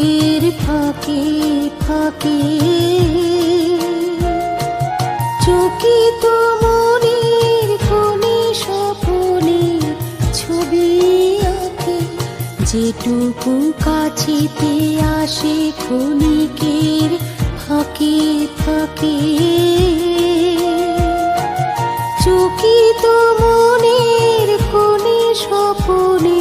বুকের ফাঁকে ফাঁকে। চকিত মনের কোণে সপনে ছবি আঁকে। যেটুকু কাছিতে আসে ক্ষণিকের ফাঁকি, ফাঁকে। চকিত মনের কোণে সপনে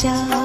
죠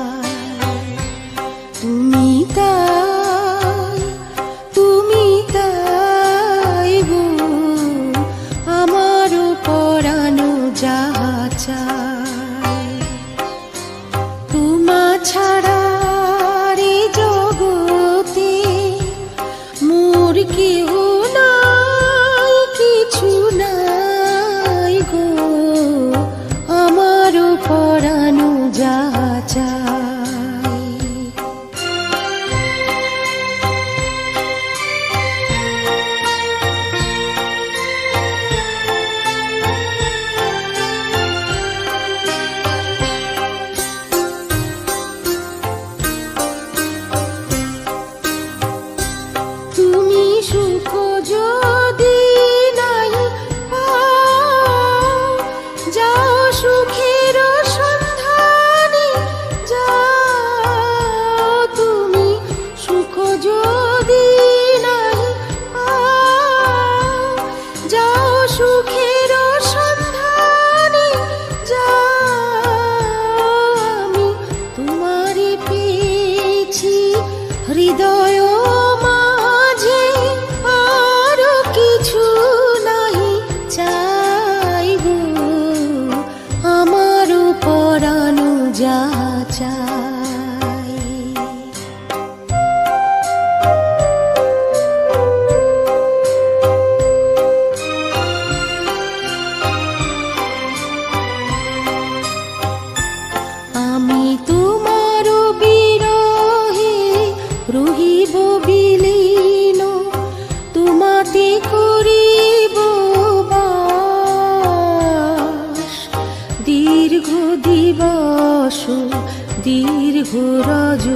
হুরজু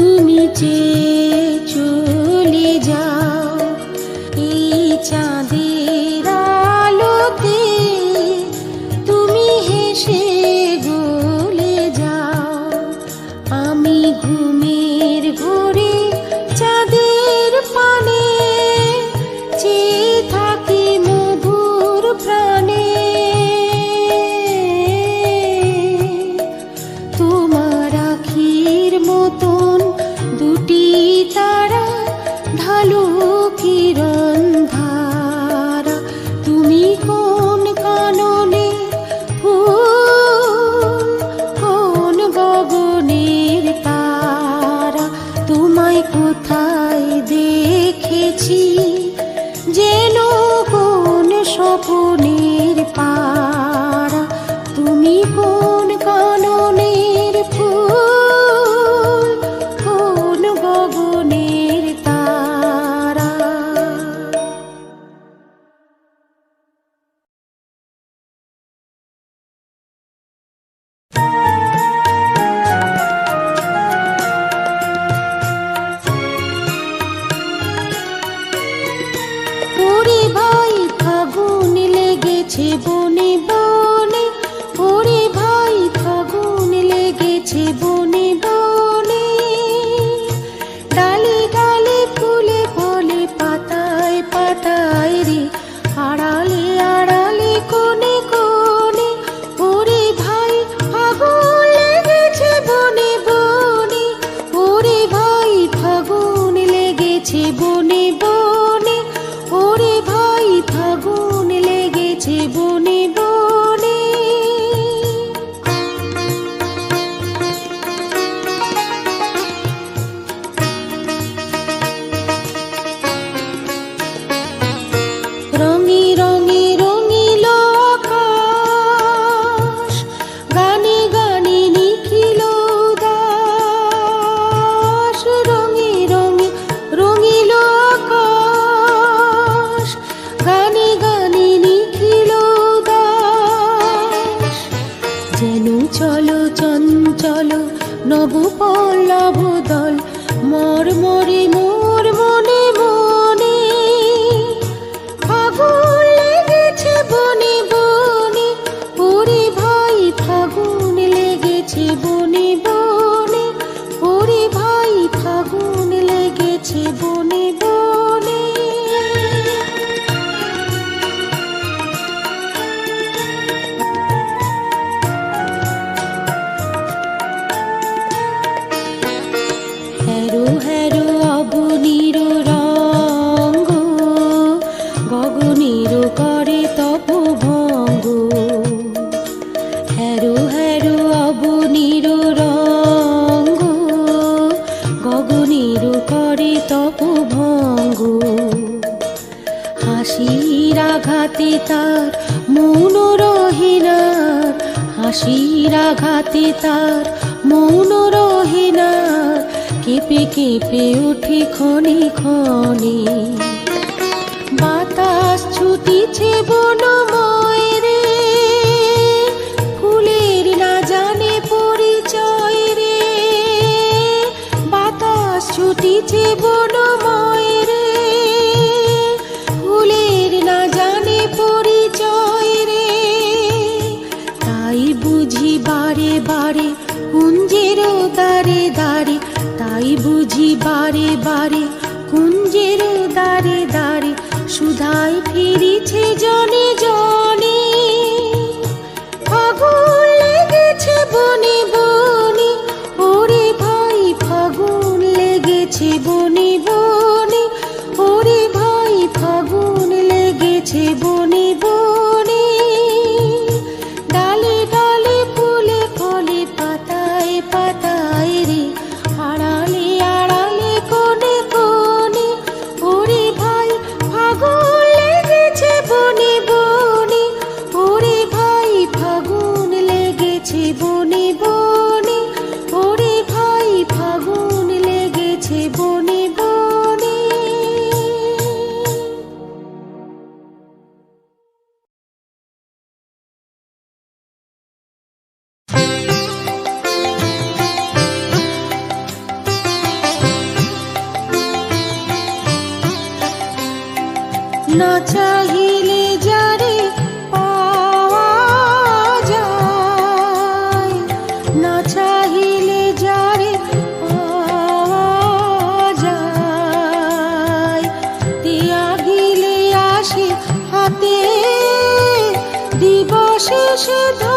তুমি যে চলে যাও এই চাঁদে লেগেছে বনে বনে ওরে ভাই ফাগুন লেগেছে বনে। te. কেঁপে উঠি খনি খনি বাতাস ছুটিছে বনম 是是的。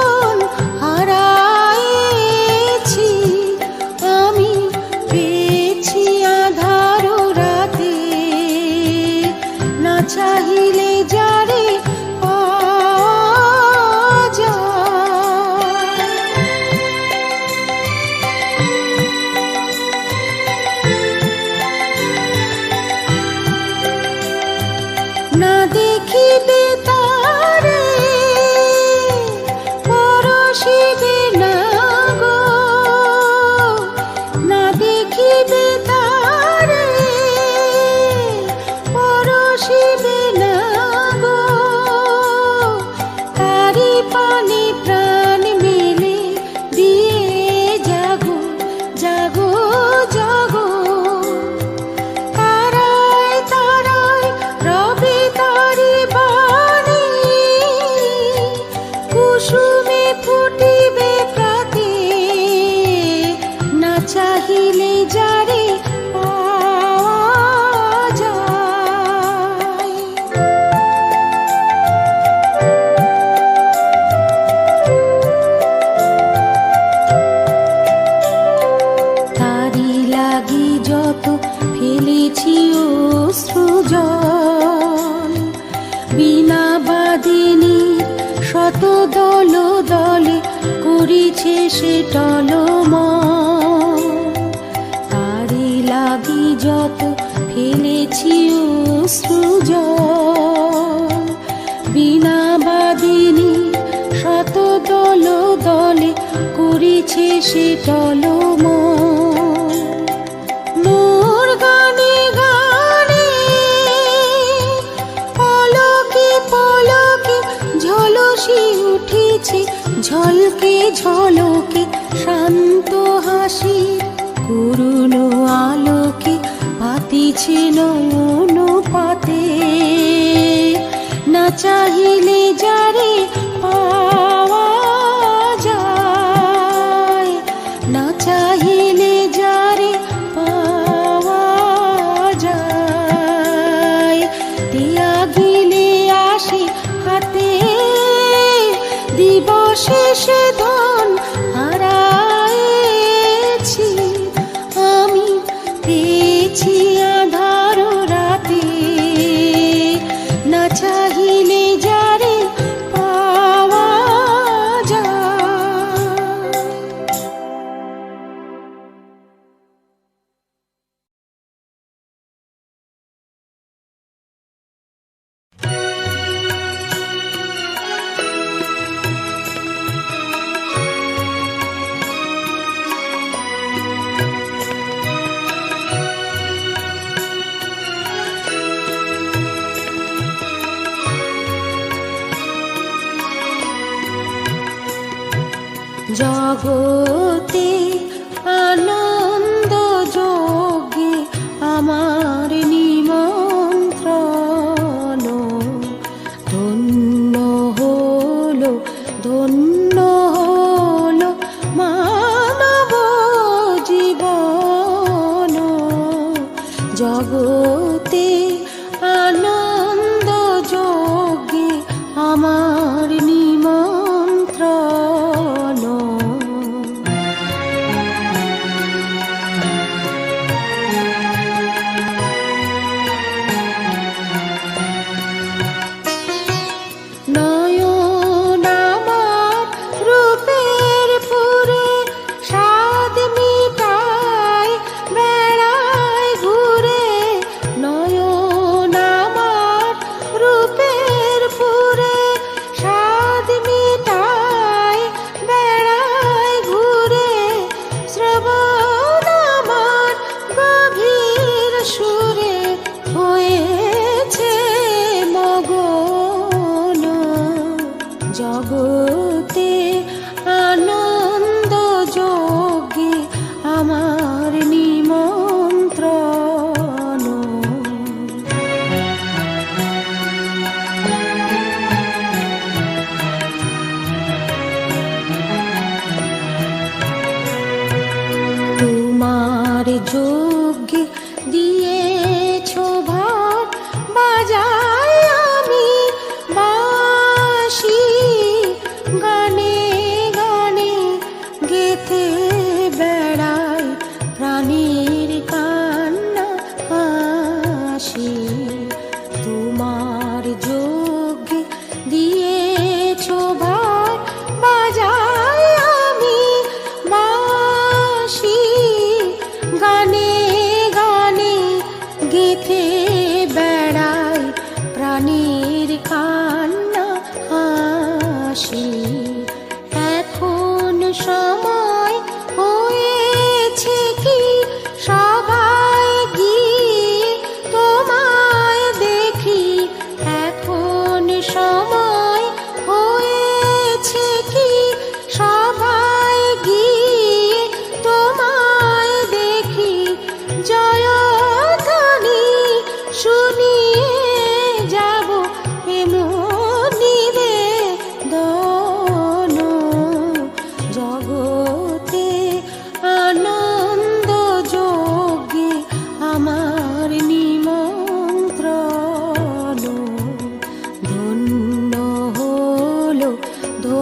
দল দলে করেছে সে টলম মোর পলকে পলকে ঝলসি উঠেছে, ঝলকে ঝলকে শান্ত হাসি করুণ আলোকে পাতিছে নয়ন পাতে। না চাহিলে যারে পা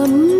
bốn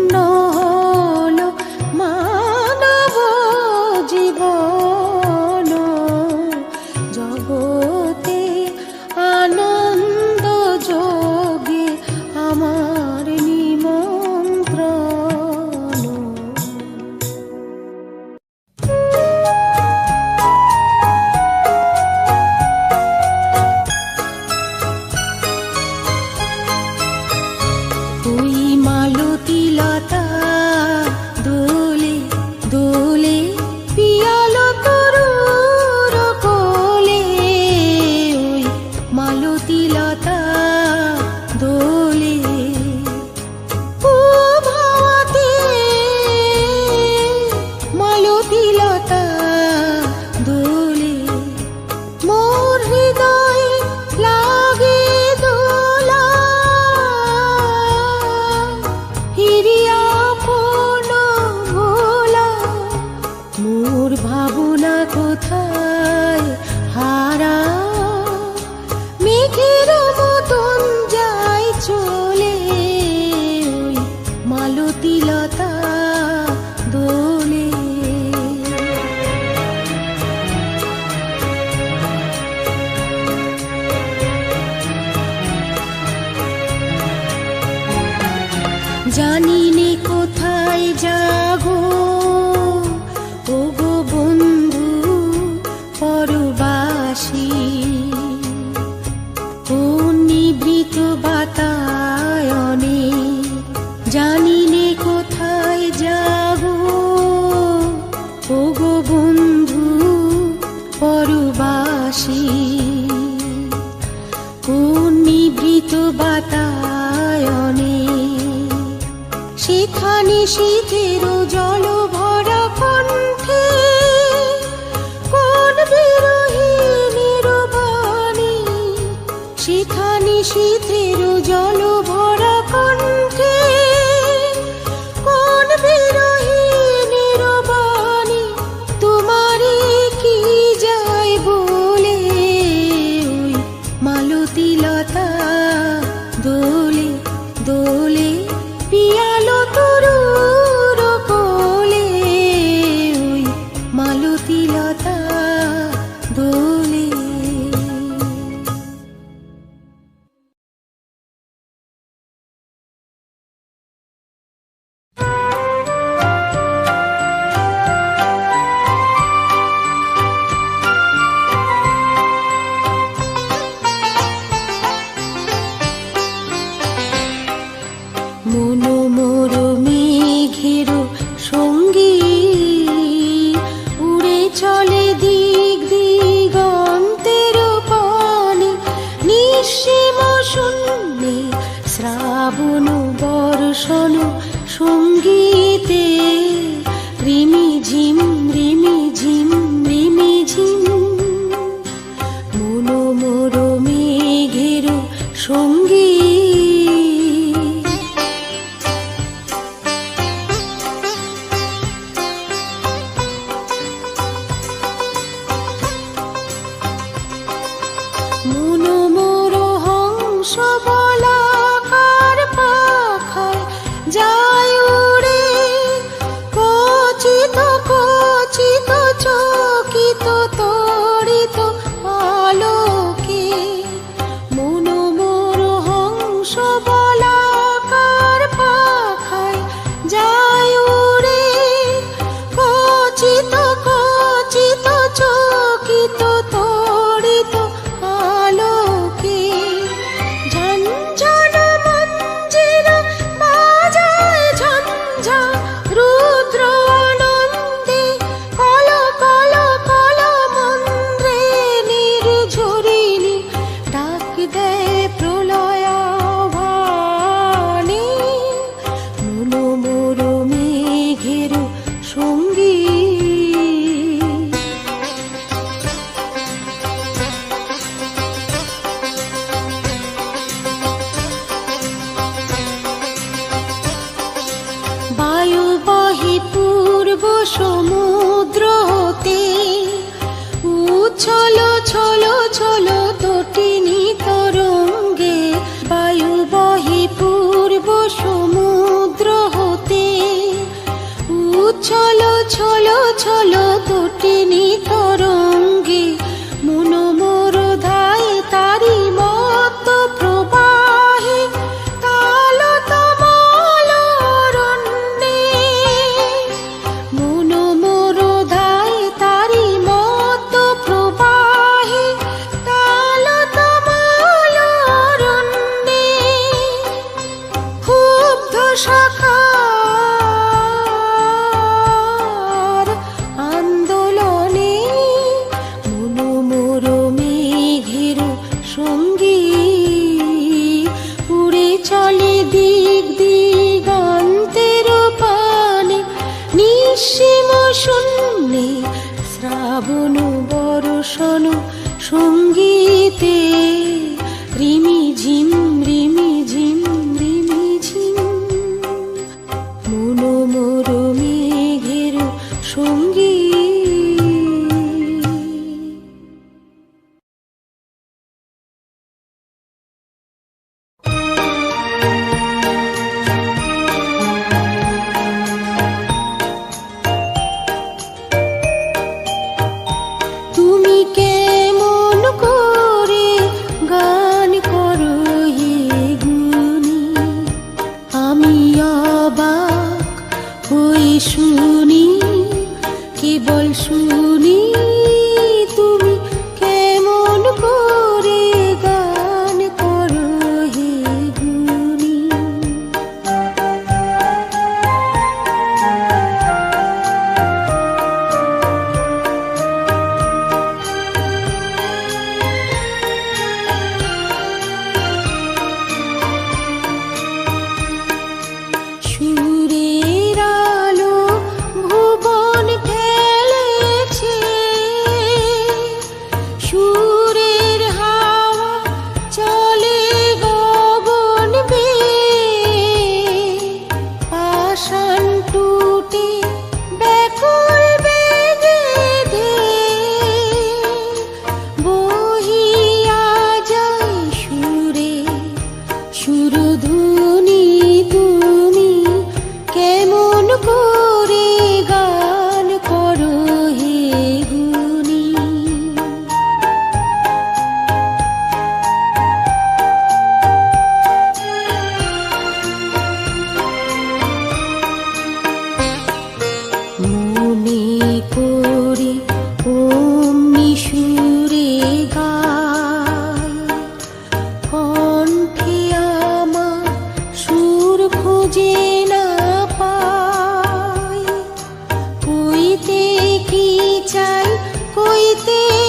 चाल कोई तेरे